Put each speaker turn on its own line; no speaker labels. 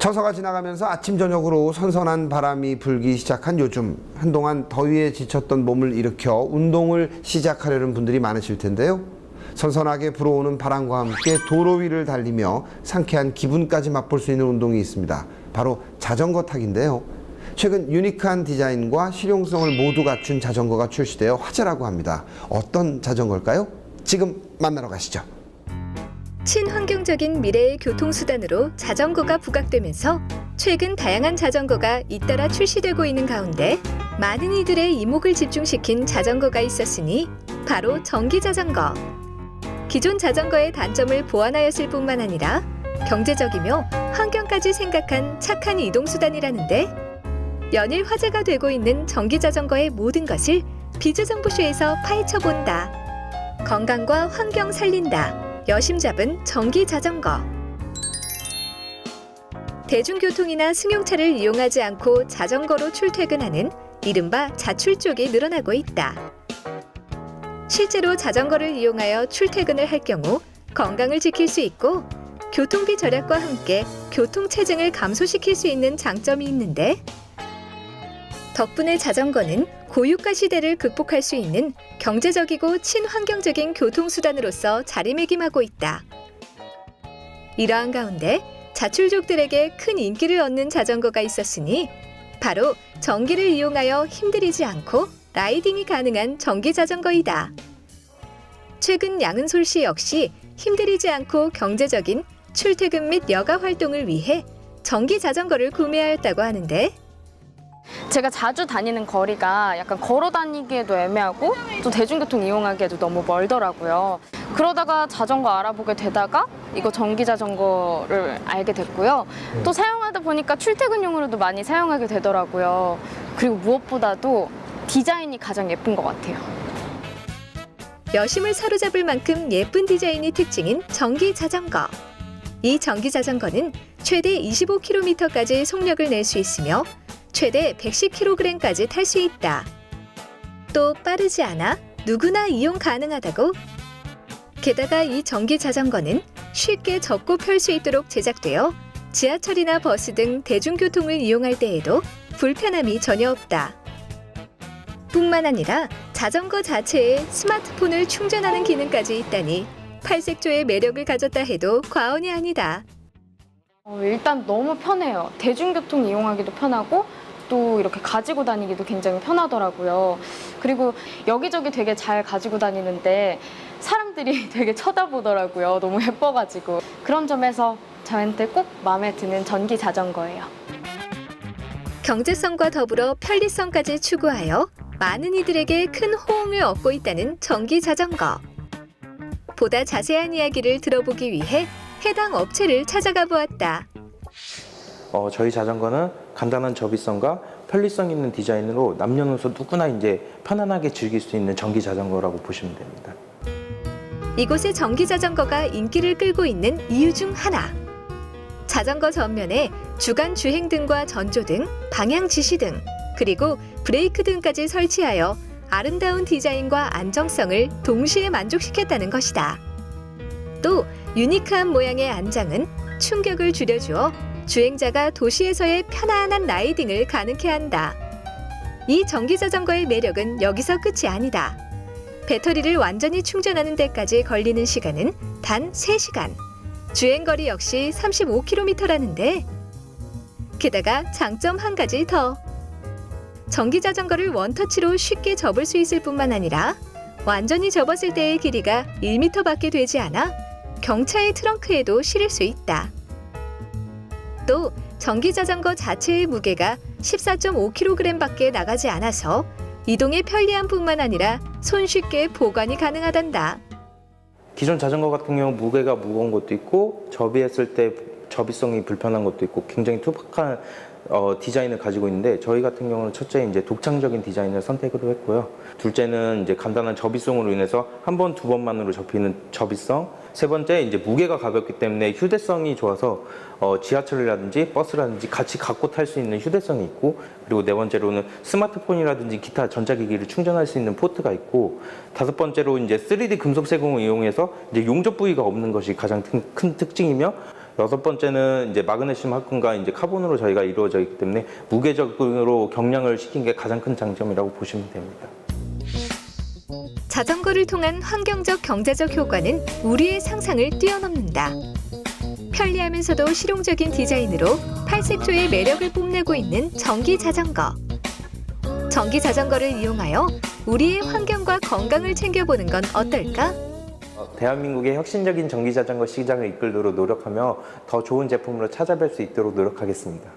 처서가 지나가면서 아침 저녁으로 선선한 바람이 불기 시작한 요즘 한동안 더위에 지쳤던 몸을 일으켜 운동을 시작하려는 분들이 많으실 텐데요. 선선하게 불어오는 바람과 함께 도로 위를 달리며 상쾌한 기분까지 맛볼 수 있는 운동이 있습니다. 바로 자전거 타기인데요. 최근 유니크한 디자인과 실용성을 모두 갖춘 자전거가 출시되어 화제라고 합니다. 어떤 자전거일까요? 지금 만나러 가시죠.
친환경적인 미래의 교통수단으로 자전거가 부각되면서 최근 다양한 자전거가 잇따라 출시되고 있는 가운데 많은 이들의 이목을 집중시킨 자전거가 있었으니 바로 전기 자전거. 기존 자전거의 단점을 보완하였을 뿐만 아니라 경제적이며 환경까지 생각한 착한 이동수단이라는데 연일 화제가 되고 있는 전기 자전거의 모든 것을 비주정부쇼에서 파헤쳐 본다. 건강과 환경 살린다. 여심 잡은 전기 자전거. 대중교통이나 승용차를 이용하지 않고 자전거로 출퇴근하는 이른바 자출 쪽이 늘어나고 있다. 실제로 자전거를 이용하여 출퇴근을 할 경우 건강을 지킬 수 있고 교통비 절약과 함께 교통체증을 감소시킬 수 있는 장점이 있는데 덕분에 자전거는 고유가 시대를 극복할 수 있는 경제적이고 친환경적인 교통수단으로서 자리매김하고 있다. 이러한 가운데 자출족들에게 큰 인기를 얻는 자전거가 있었으니 바로 전기를 이용하여 힘들이지 않고 라이딩이 가능한 전기 자전거이다. 최근 양은솔 씨 역시 힘들이지 않고 경제적인 출퇴근 및 여가 활동을 위해 전기 자전거를 구매하였다고 하는데
제가 자주 다니는 거리가 약간 걸어 다니기에도 애매하고 또 대중교통 이용하기에도 너무 멀더라고요. 그러다가 자전거 알아보게 되다가 이거 전기 자전거를 알게 됐고요. 또 사용하다 보니까 출퇴근용으로도 많이 사용하게 되더라고요. 그리고 무엇보다도 디자인이 가장 예쁜 것 같아요.
여심을 사로잡을 만큼 예쁜 디자인이 특징인 전기 자전거. 이 전기 자전거는 최대 25km까지 속력을 낼 수 있으며 최대 110kg까지 탈 수 있다. 또 빠르지 않아 누구나 이용 가능하다고. 게다가 이 전기 자전거는 쉽게 접고 펼 수 있도록 제작되어 지하철이나 버스 등 대중교통을 이용할 때에도 불편함이 전혀 없다. 뿐만 아니라 자전거 자체에 스마트폰을 충전하는 기능까지 있다니 팔색조의 매력을 가졌다 해도 과언이 아니다.
어, 일단 너무 편해요. 대중교통 이용하기도 편하고 또 이렇게 가지고 다니기도 굉장히 편하더라고요. 그리고 여기저기 되게 잘 가지고 다니는데 사람들이 되게 쳐다보더라고요. 너무 예뻐가지고. 그런 점에서 저한테 꼭 마음에 드는 전기 자전거예요.
경제성과 더불어 편리성까지 추구하여 많은 이들에게 큰 호응을 얻고 있다는 전기 자전거. 보다 자세한 이야기를 들어보기 위해 해당 업체를 찾아가 보았다.
어, 저희 자전거는 간단한 접이성과 편리성 있는 디자인으로 남녀노소 누구나 이제 편안하게 즐길 수 있는 전기 자전거라고 보시면 됩니다.
이곳의 전기 자전거가 인기를 끌고 있는 이유 중 하나. 자전거 전면에 주간 주행 등과 전조 등, 방향 지시 등, 그리고 브레이크 등까지 설치하여 아름다운 디자인과 안정성을 동시에 만족시켰다는 것이다. 또 유니크한 모양의 안장은 충격을 줄여주어 주행자가 도시에서의 편안한 라이딩을 가능케 한다. 이 전기 자전거의 매력은 여기서 끝이 아니다. 배터리를 완전히 충전하는 데까지 걸리는 시간은 단 3시간. 주행거리 역시 35km라는데 게다가 장점 한 가지 더. 전기 자전거를 원터치로 쉽게 접을 수 있을 뿐만 아니라 완전히 접었을 때의 길이가 1m밖에 되지 않아 경차의 트렁크에도 실을 수 있다. 또 전기 자전거 자체의 무게가 14.5kg밖에 나가지 않아서 이동의 편리함뿐만 아니라 손쉽게 보관이 가능하단다.
기존 자전거 같은 경우 무게가 무거운 것도 있고 접이했을 때 접이성이 불편한 것도 있고 굉장히 투박한 어, 디자인을 가지고 있는데 저희 같은 경우는 첫째 이제 독창적인 디자인을 선택을 했고요. 둘째는 이제 간단한 접이성으로 인해서 한 번 두 번만으로 접히는 접이성. 세 번째 이제 무게가 가볍기 때문에 휴대성이 좋아서 어, 지하철이라든지 버스라든지 같이 갖고 탈 수 있는 휴대성이 있고 그리고 네 번째로는 스마트폰이라든지 기타 전자기기를 충전할 수 있는 포트가 있고 다섯 번째로 이제 3D 금속 세공을 이용해서 이제 용접 부위가 없는 것이 가장 큰- 큰 특징이며 여섯 번째는 이제 마그네슘 합금과 이제 카본으로 저희가 이루어져 있기 때문에 무게적으로 경량을 시킨 게 가장 큰 장점이라고 보시면 됩니다.
자전거를 통한 환경적 경제적 효과는 우리의 상상을 뛰어넘는다. 편리하면서도 실용적인 디자인으로 8세초의 매력을 뽐내고 있는 전기 자전거. 전기 자전거를 이용하여 우리의 환경과 건강을 챙겨보는 건 어떨까?
어, 대한민국의 혁신적인 전기 자전거 시장을 이끌도록 노력하며 더 좋은 제품으로 찾아뵐 수 있도록 노력하겠습니다.